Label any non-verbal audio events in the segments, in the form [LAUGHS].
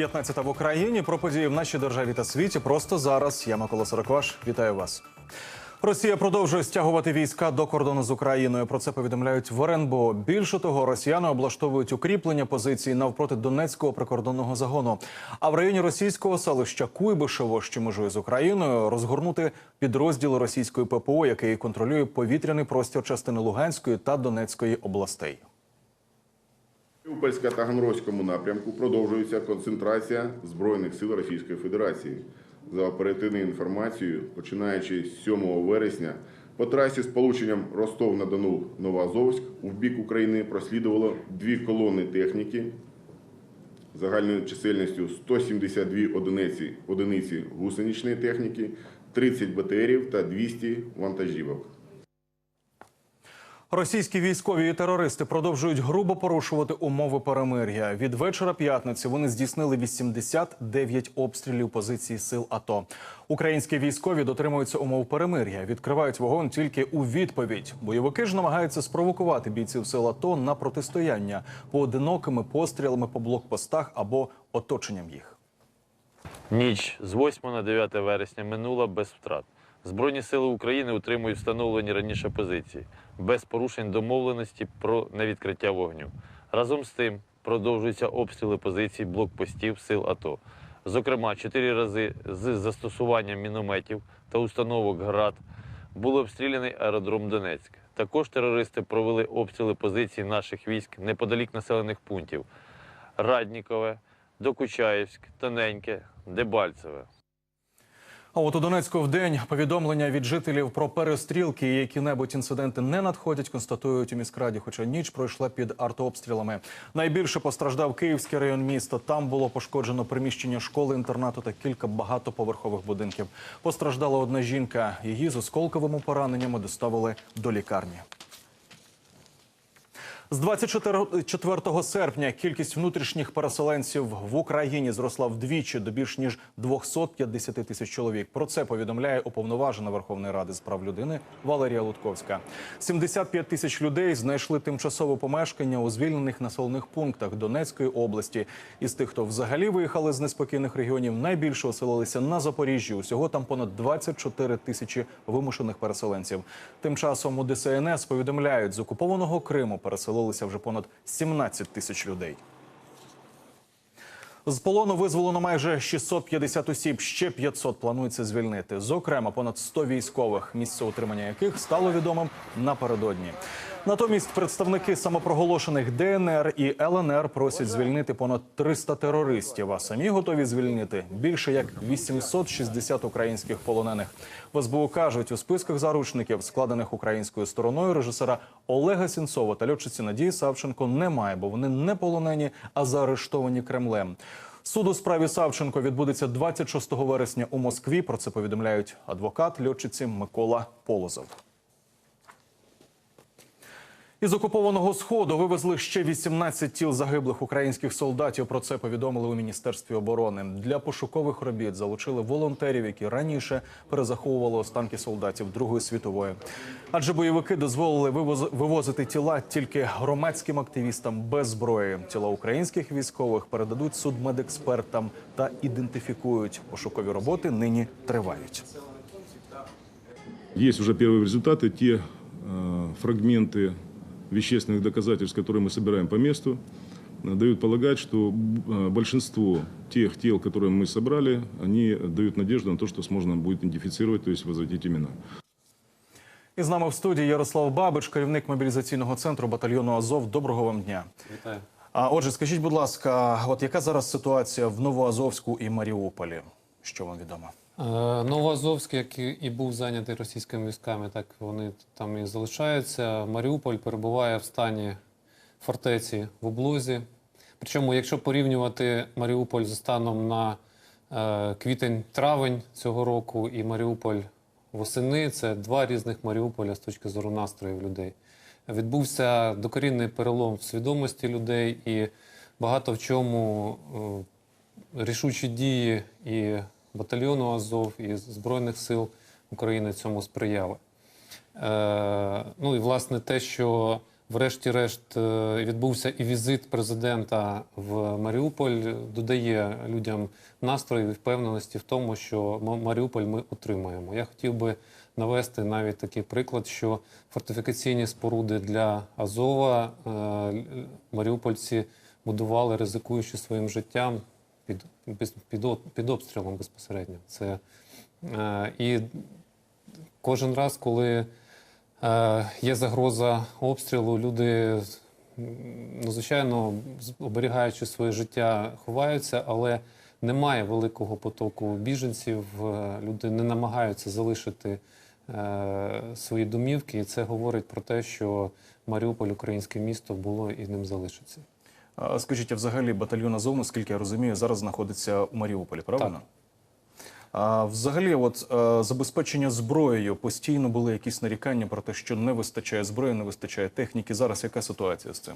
15 в Україні. Про події в нашій державі та світі. Просто зараз. Я Микола Сорокваш. Вітаю вас. Росія продовжує стягувати війська до кордону з Україною. Про це повідомляють в РНБО. Більше того, росіяни облаштовують укріплення позицій навпроти Донецького прикордонного загону. А в районі російського селища Куйбишево, що межує з Україною, розгорнути підрозділи російської ППО, який контролює повітряний простір частини Луганської та Донецької областей. У Польсько-Таганрозькому напрямку продовжується концентрація Збройних сил Російської Федерації. За оперативною інформацією, починаючи з 7 вересня, по трасі з полученням Ростов-на-Дону Новоазовськ у бік України прослідувало дві колони техніки загальною чисельністю 172 одиниці, одиниці гусеничної техніки, 30 БТРів та 200 вантажівок. Російські військові і терористи продовжують грубо порушувати умови перемир'я. Від вечора п'ятниці вони здійснили 89 обстрілів позицій сил АТО. Українські військові дотримуються умов перемир'я, відкривають вогонь тільки у відповідь. Бойовики ж намагаються спровокувати бійців сил АТО на протистояння поодинокими пострілами по блокпостах або оточенням їх. Ніч з 8 на 9 вересня минула без втрат. Збройні сили України утримують встановлені раніше позиції без порушень домовленості про невідкриття вогню. Разом з тим продовжуються обстріли позицій блокпостів сил АТО. Зокрема, чотири рази з застосуванням мінометів та установок ГРАД був обстріляний аеродром Донецьк. Також терористи провели обстріли позицій наших військ неподалік населених пунктів Раднікове, Докучаївськ, Тоненьке, Дебальцеве. А от у Донецьку в день повідомлення від жителів про перестрілки і які-небудь інциденти не надходять, констатують у міськраді. Хоча ніч пройшла під артобстрілами. Найбільше постраждав Київський район міста. Там було пошкоджено приміщення школи, інтернату та кілька багатоповерхових будинків. Постраждала одна жінка. Її з осколковими пораненнями доставили до лікарні. З 24 серпня кількість внутрішніх переселенців в Україні зросла вдвічі до більш ніж 250 тисяч чоловік. Про це повідомляє уповноважена Верховної Ради з прав людини Валерія Лутковська. 75 тисяч людей знайшли тимчасове помешкання у звільнених населених пунктах Донецької області. Із тих, хто взагалі виїхали з неспокійних регіонів, найбільше оселилися на Запоріжжі. Усього там понад 24 тисячі вимушених переселенців. Тим часом у ДСНС повідомляють, з окупованого Криму переселилися вже понад 17 тисяч людей. З полону визволено майже 650 осіб. Ще 500 планується звільнити. Зокрема, понад 100 військових, місце утримання яких стало відомим напередодні. Натомість представники самопроголошених ДНР і ЛНР просять звільнити понад 300 терористів. А самі готові звільнити більше як 860 українських полонених. В СБУ кажуть, у списках заручників, складених українською стороною, режисера Олега Сінцова та льотчиці Надії Савченко немає, бо вони не полонені, а заарештовані Кремлем. Суд у справі Савченко відбудеться 26 вересня у Москві. Про це повідомляють адвокат льотчиці Микола Полозов. Із окупованого сходу вивезли ще 18 тіл загиблих українських солдатів. Про це повідомили у міністерстві оборони. Для пошукових робіт залучили волонтерів, які раніше перезаховували останки солдатів Другої світової. Адже бойовики дозволили вивоз- вивозити тіла тільки громадським активістам без зброї. Тіла українських військових передадуть судмедекспертам та ідентифікують. Пошукові роботи нині тривають. Есть уже первые результаты, те э, фрагменты вещественных доказательств, которые мы собираем по месту, э, дают полагать, что э, большинство тех тел, которые мы собрали, они дают надежду на то, что можно будет идентифицировать, то есть возвратить имена. І з нами в студії Ярослав Бабич, керівник мобілізаційного центру батальйону Азов. Доброго вам дня. Вітаю. А отже, скажіть, будь ласка, от яка зараз ситуація в Новоазовську і Маріуполі? Що вам відомо? Е, Новоазовськ, як і- був зайнятий російськими військами, так вони там і залишаються. Маріуполь перебуває в стані фортеці в облозі. Причому, якщо порівнювати Маріуполь за станом на е, квітень-травень цього року і Маріуполь восени, це два різних Маріуполя з точки зору настроїв людей. Відбувся докорінний перелом в свідомості людей, і багато в чому е, рішучі дії і батальйону Азов, і Збройних сил України цьому сприяли. Е, ну і власне те, що Врешті-решт е, відбувся і візит президента в Маріуполь. Додає людям настрою і впевненості в тому, що Маріуполь ми утримаємо. Я хотів би навести навіть такий приклад, що фортифікаційні споруди для Азова е, маріупольці будували, ризикуючи своїм життям під, під, обстрілом безпосередньо. Це е, і кожен раз, коли е, є загроза обстрілу, люди, ну, звичайно, оберігаючи своє життя, ховаються, але немає великого потоку біженців. е, Люди не намагаються залишити е, свої домівки, і це говорить про те, що Маріуполь, українське місто, було і ним залишиться. Скажіть, а взагалі батальйон Азов, наскільки я розумію, зараз знаходиться у Маріуполі, правильно? А взагалі, от е, забезпечення зброєю постійно були якісь нарікання про те, що не вистачає зброї, не вистачає техніки. Зараз яка ситуація з цим?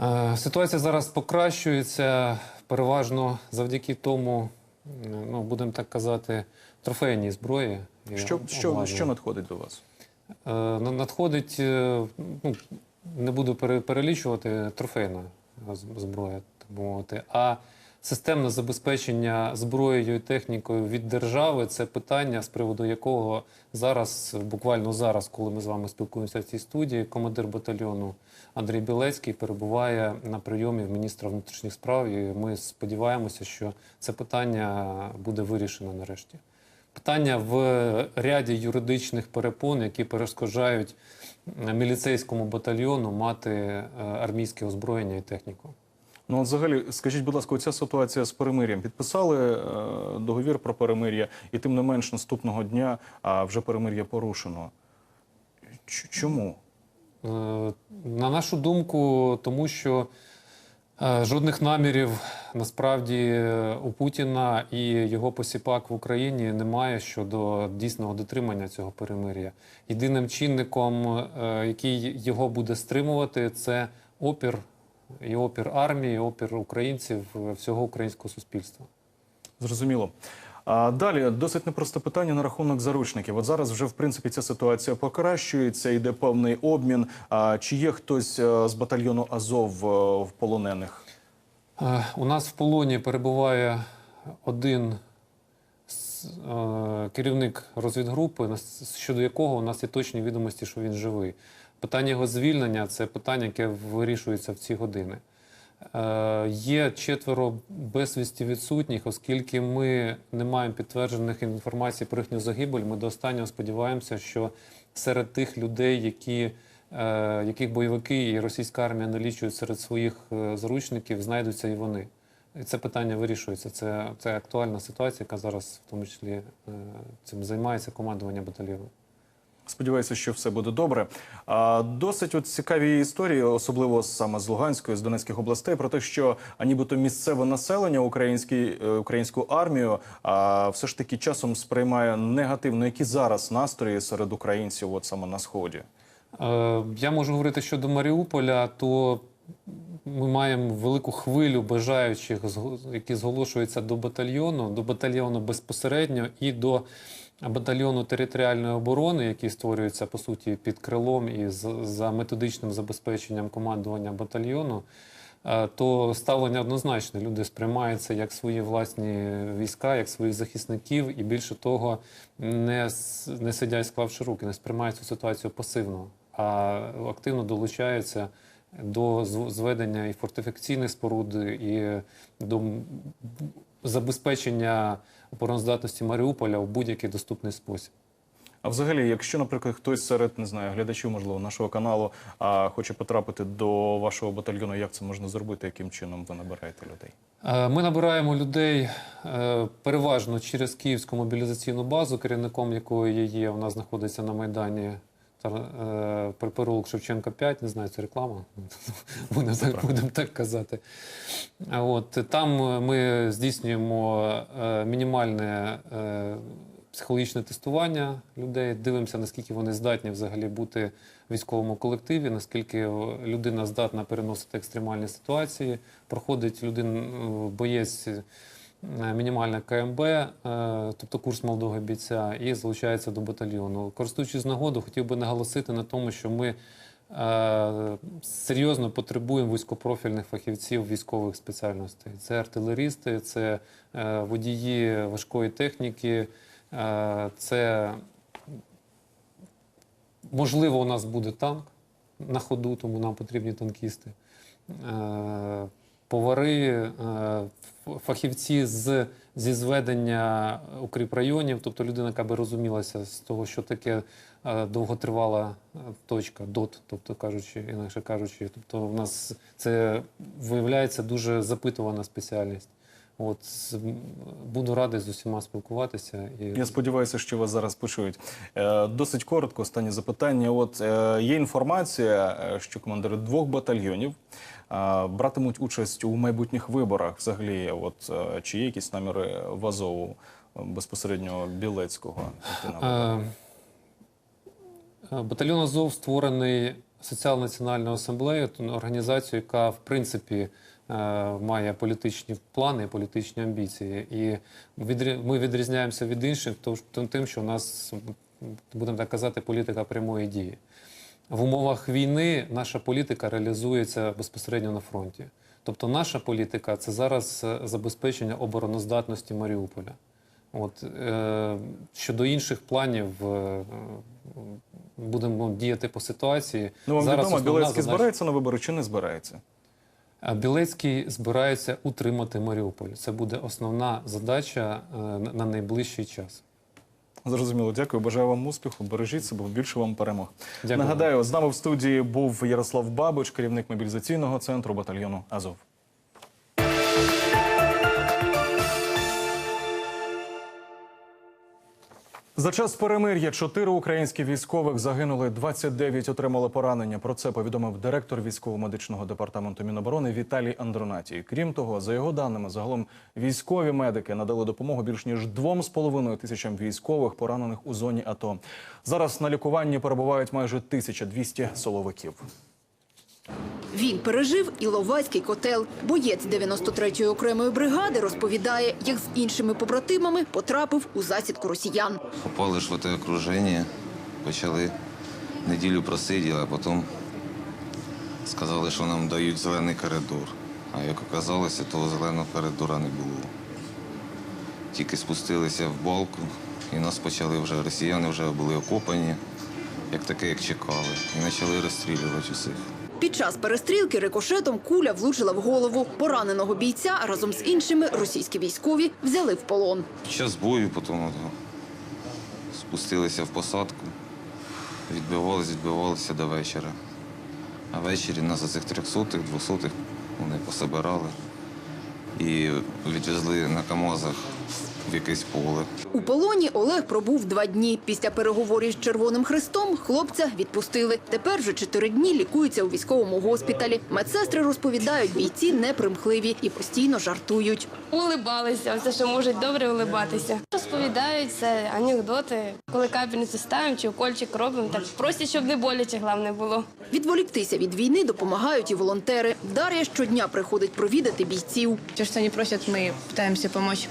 Е, Ситуація зараз покращується переважно завдяки тому, ну будемо так казати, трофейній зброї. Що, що, що надходить до вас? Е, Надходить, ну, не буду перелічувати, трофейна зброя, так мовити. А системне забезпечення зброєю і технікою від держави це питання, з приводу якого зараз, буквально зараз, коли ми з вами спілкуємося в цій студії, командир батальйону Андрій Білецький перебуває на прийомі в міністра внутрішніх справ. І ми сподіваємося, що це питання буде вирішено нарешті. Питання в ряді юридичних перепон, які перешкоджають міліцейському батальйону мати е, армійське озброєння і техніку. Ну, от взагалі, скажіть, будь ласка, оця ситуація з перемир'ям. Підписали е, договір про перемир'я, і тим не менш наступного дня а, вже перемир'я порушено. Ч- Чому? Е, На нашу думку, тому що жодних намірів насправді е, у Путіна і його посіпак в Україні немає щодо дійсного дотримання цього перемир'я. Єдиним чинником, е, який його буде стримувати, це опір і опір армії, опір українців е, всього українського суспільства. Зрозуміло. А далі досить непросте питання на рахунок заручників. От зараз вже в принципі ця ситуація покращується, йде певний обмін. А чи є хтось е, з батальйону Азов е, в полонених? Е, У нас в полоні перебуває один керівник розвідгрупи, щодо якого у нас є точні відомості, що він живий. Питання його звільнення це питання, яке вирішується в ці години. Е, Є четверо безвісті відсутніх, оскільки ми не маємо підтверджених інформацій про їхню загибель. Ми до останнього сподіваємося, що серед тих людей, які, е, яких бойовики і російська армія налічують серед своїх е, заручників, знайдуться і вони. І це питання вирішується. Це, це актуальна ситуація, яка зараз в тому числі цим займається командування батальйону. Сподіваюся, що все буде добре. Досить от цікаві історії, особливо саме з Луганської, з Донецьких областей, про те, що а, нібито місцеве населення український, е, українську армію а, все ж таки часом сприймає негативно. Які зараз настрої серед українців, от саме на сході? Е, Я можу говорити щодо Маріуполя, то ми маємо велику хвилю бажаючих, які зголошуються до батальйону, до батальйону безпосередньо і до батальйону територіальної оборони, який створюється по суті під крилом і за методичним забезпеченням командування батальйону. Е, То ставлення однозначне. Люди сприймаються як свої власні війська, як своїх захисників, і більше того, не, не сидять, склавши руки, не сприймають цю ситуацію пасивно, а активно долучаються до зведення і фортифікаційних споруд, і до забезпечення обороноздатності Маріуполя в будь-який доступний спосіб. А взагалі, якщо, наприклад, хтось серед не знаю, глядачів, можливо, нашого каналу а, хоче потрапити до вашого батальйону, як це можна зробити? Яким чином ви набираєте людей? Е, Ми набираємо людей е, переважно через Київську мобілізаційну базу, керівником якої є. Вона знаходиться на Майдані переулок Шевченка 5, не знаю, це реклама. [LAUGHS] Будемо так, будемо так казати. От, там е, ми здійснюємо е, мінімальне е, психологічне тестування людей, дивимося, наскільки вони здатні взагалі бути в військовому колективі, наскільки е, людина здатна переносити екстремальні ситуації. Проходить людина, е, боєць е, мінімальне КМБ, е, тобто курс молодого бійця, і залучається до батальйону. Користуючись нагоду, хотів би наголосити на тому, що ми е, серйозно потребуємо вузькопрофільних фахівців військових спеціальностей. Це артилерісти, це водії важкої техніки, це можливо у нас буде танк на ходу, тому нам потрібні танкісти. Повари, е, фахівці з, зі зведення укріпрайонів, тобто людина, яка би розумілася з того, що таке е, довготривала е, точка, ДОТ, тобто кажучи, інакше кажучи, тобто в нас це виявляється дуже запитувана спеціальність. От з- буду радий з усіма спілкуватися і Я сподіваюся, що вас зараз почують. Е, Досить коротко, останнє запитання. От е, є інформація, е, що командири двох батальйонів е, братимуть участь у майбутніх виборах. Взагалі, от е, чи є якісь наміри в Азову безпосередньо Білецького? Е, Батальйон Азов створений Соціал-національною асамблеєю, організацією, яка в принципі має політичні плани, політичні амбіції. І ми відрізняємося від інших тим, що у нас, будемо так казати, політика прямої дії. В умовах війни наша політика реалізується безпосередньо на фронті. Тобто наша політика це зараз е, забезпечення обороноздатності Маріуполя. От, е, щодо інших планів, е, будемо діяти по ситуації. Ну вам Зараз відомо, Білецький задача- збирається на вибори чи не збирається? Білецький збирається утримати Маріуполь. Це буде основна задача е, на на найближчий час. Зрозуміло, дякую. Бажаю вам успіху. Бережіть себе, більше вам перемог. Дякую. Нагадаю, з нами в студії був Ярослав Бабич, керівник мобілізаційного центру батальйону Азов. За час перемир'я чотири українські військових загинули, 29 отримали поранення. Про це повідомив директор військово-медичного департаменту Міноборони Віталій Андронатій. Крім того, за його даними, загалом військові медики надали допомогу більш ніж двом з половиною тисячам військових, поранених у зоні АТО. Зараз на лікуванні перебувають майже 1200 соловиків. Він пережив Іловайський котел. Боєць 93-ї окремої бригади розповідає, як з іншими побратимами потрапив у засідку росіян. Попали ж в це окруження, почали неділю просиділи, а потім сказали, що нам дають зелений коридор. А як оказалося, того зеленого коридора не було. Тільки спустилися в балку, і нас почали вже, росіяни вже були окопані, як таке, як чекали, і почали розстрілювати усіх. Під час перестрілки рикошетом куля влучила в голову. Пораненого бійця разом з іншими російські військові взяли в полон. Під час бою потім от, спустилися в посадку, відбивалися, відбивалися до вечора. А ввечері нас за цих трьохсотих, двохсотих вони пособирали і відвезли на КАМАЗах в якесь поле. У полоні Олег пробув два дні. Після переговорів з Червоним Хрестом хлопця відпустили. Тепер вже чотири дні лікується у військовому госпіталі. Медсестри розповідають, бійці непримхливі і постійно жартують. Улибалися, все, що можуть добре улибатися. Розповідають це анекдоти, коли капельницю ставимо чи укольчик робимо, так просять, щоб не боляче, головне було. Відволіктися від війни допомагають і волонтери. Дар'я щодня приходить провідати бійців. Все, что они просят, мы пытаемся помочь и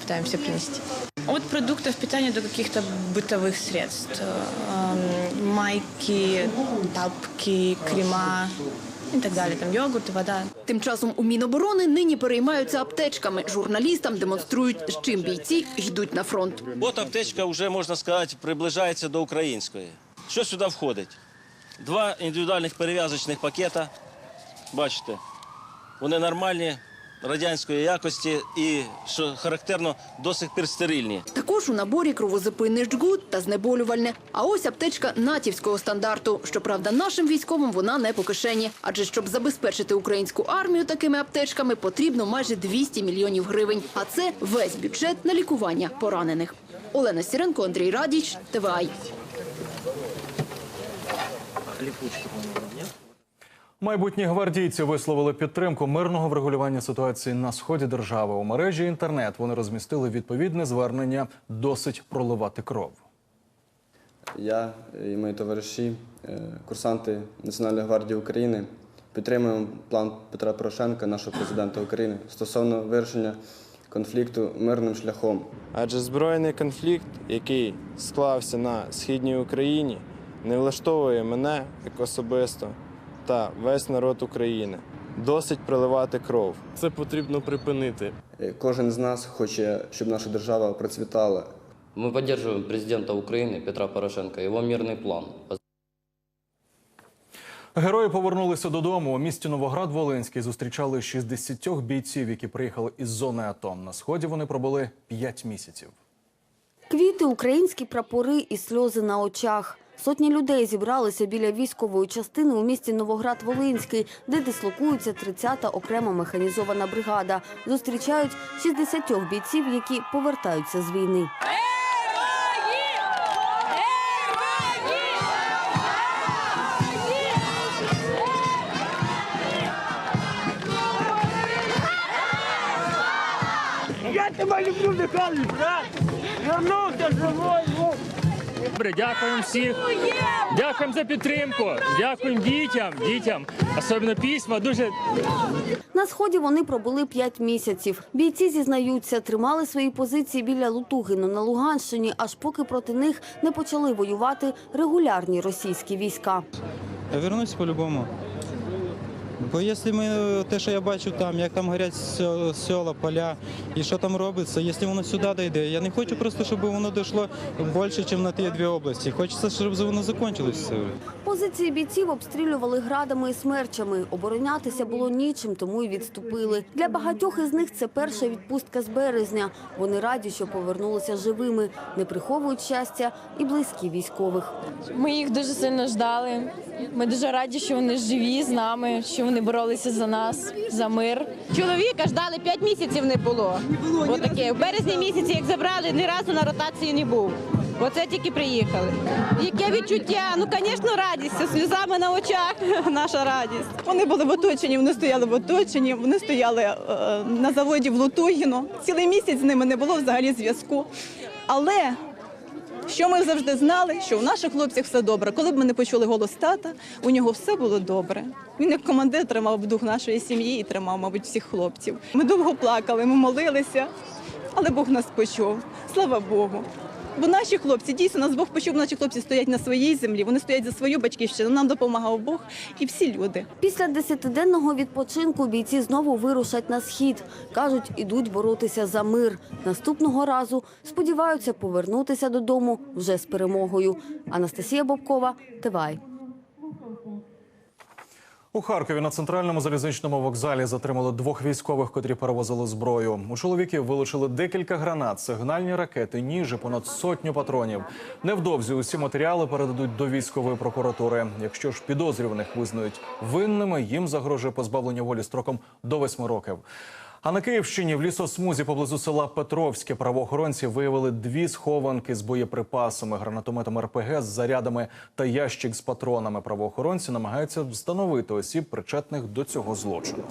пытаемся принести. От продуктов питания до каких-то бытовых средств. Эм, Майки, тапки, крема и так далее. Там йогурт, вода. Тим часом у Міноборони нині переймаються аптечками. Журналістам демонструють, з чим бійці йдуть на фронт. От аптечка вже, можна сказати, приближається до української. Що сюди входить? Два індивідуальних перев'язочних пакета. Бачите, вони нормальні, радянської якості і, що характерно, до сих пір стерильні. Також у наборі кровозипинний жгут та знеболювальне. А ось аптечка натівського стандарту. Щоправда, нашим військовим вона не по кишені. Адже щоб забезпечити українську армію такими аптечками, потрібно майже 200 мільйонів гривень. А це весь бюджет на лікування поранених. Олена Сіренко, Андрій Радіч, ТВАЙ. Майбутні гвардійці висловили підтримку мирного врегулювання ситуації на сході держави. У мережі інтернет вони розмістили відповідне звернення досить проливати кров. Я і мої товариші, е, курсанти Національної гвардії України, підтримуємо план Петра Порошенка, нашого президента України, стосовно вирішення конфлікту мирним шляхом. Адже збройний конфлікт, який склався на східній Україні, не влаштовує мене як особисто та весь народ України. Досить проливати кров. Це потрібно припинити. Е, Кожен з нас хоче, щоб наша держава процвітала. Мы поддерживаем президента Украины Петра Порошенко, его мирный план. Герої повернулися додому. У місті Новоград Волинський зустрічали 60 бійців, які приїхали із зони АТО. На сході вони пробули 5 місяців. Квіти, українські прапори і сльози на очах. Сотні людей зібралися біля військової частини у місті Новоград-Волинський, де дислокується 30-та окрема механізована бригада. Зустрічають 60 бійців, які повертаються з війни. Я тебе люблю, Михайлович, брат! Вернувся живой! Добре, дякуємо всіх. Дякуємо за підтримку. Дякуємо дітям, дітям. Особливо письма. Дуже На сході вони пробули 5 місяців. Бійці зізнаються, тримали свої позиції біля Лутугину на Луганщині, аж поки проти них не почали воювати регулярні російські війська. Я вернусь по-любому. Бо якщо ми те, що я бачу там, як там горять села, поля і що там робиться, якщо воно сюди дійде, я не хочу просто, щоб воно дійшло більше, ніж на ті дві області. Хочеться, щоб воно закінчилось все. Позиції бійців обстрілювали градами і смерчами. Оборонятися було нічим, тому й відступили. Для багатьох із них це перша відпустка з березня. Вони раді, що повернулися живими, не приховують щастя і близькі військових. Ми їх дуже сильно ждали. Ми дуже раді, що вони живі з нами, що вони боролися за нас, за мир. Чоловіка ждали 5 місяців не було. Отаке. В березні місяці, як забрали, ні разу на ротації не був. Оце тільки приїхали. Яке відчуття? Ну, звісно, радість. Сльозами на очах [LAUGHS] наша радість. Вони були в оточенні, вони стояли в оточенні, вони стояли е, на заводі в Лутугіно. Цілий місяць з ними не було взагалі зв'язку. Але що ми завжди знали, що у наших хлопців все добре. Коли б ми не почули голос тата, у нього все було добре. Він як командир тримав дух нашої сім'ї і тримав, мабуть, всіх хлопців. Ми довго плакали, ми молилися, але Бог нас почув. Слава Богу. Бо наші хлопці дійсно нас Бог почув, наші хлопці стоять на своїй землі, вони стоять за свою батьківщину. Нам допомагав Бог і всі люди. Після десятиденного відпочинку бійці знову вирушать на схід. Кажуть, ідуть боротися за мир. Наступного разу сподіваються повернутися додому вже з перемогою. Анастасія Бобкова, Тивай. У Харкові на центральному залізничному вокзалі затримали двох військових, котрі перевозили зброю. У чоловіків вилучили декілька гранат, сигнальні ракети, ніжі, понад сотню патронів. Невдовзі усі матеріали передадуть до військової прокуратури. Якщо ж підозрюваних визнають винними, їм загрожує позбавлення волі строком до восьми років. А на Київщині в лісосмузі поблизу села Петровське правоохоронці виявили дві схованки з боєприпасами, гранатометом РПГ з зарядами та ящик з патронами. Правоохоронці намагаються встановити осіб, причетних до цього злочину.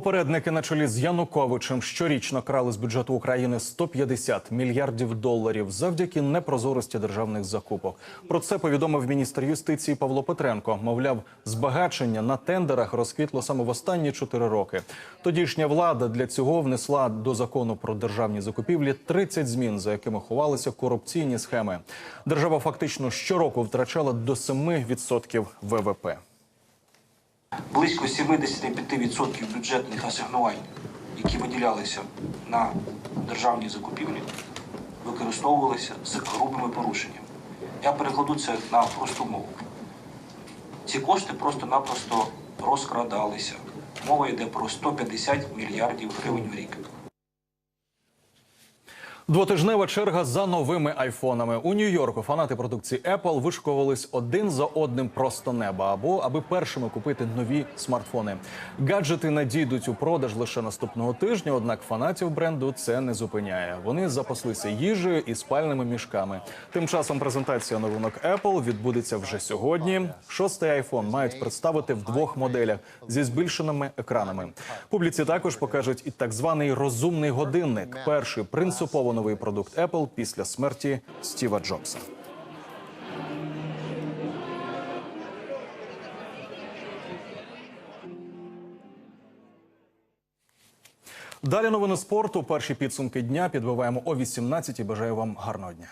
Попередники на чолі з Януковичем щорічно крали з бюджету України 150 мільярдів доларів завдяки непрозорості державних закупок. Про це повідомив міністр юстиції Павло Петренко. Мовляв, збагачення на тендерах розквітло саме в останні чотири роки. Тодішня влада для цього внесла до закону про державні закупівлі 30 змін, за якими ховалися корупційні схеми. Держава фактично щороку втрачала до 7% ВВП. Близько 75% бюджетних асигнувань, які виділялися на державні закупівлі, використовувалися з грубими порушеннями. Я перекладу це на просту мову. Ці кошти просто-напросто розкрадалися. Мова йде про 150 мільярдів гривень в рік. Двотижнева черга за новими айфонами у Нью-Йорку. Фанати продукції Apple вишкувались один за одним просто неба або аби першими купити нові смартфони. Гаджети надійдуть у продаж лише наступного тижня. Однак фанатів бренду це не зупиняє. Вони запаслися їжею і спальними мішками. Тим часом презентація новинок Apple відбудеться вже сьогодні. Шостий айфон мають представити в двох моделях зі збільшеними екранами. Публіці також покажуть і так званий розумний годинник. Перший принципово новий продукт Apple після смерті Стіва Джобса. Далі новини спорту. Перші підсумки дня підбиваємо о 18 Бажаю вам гарного дня.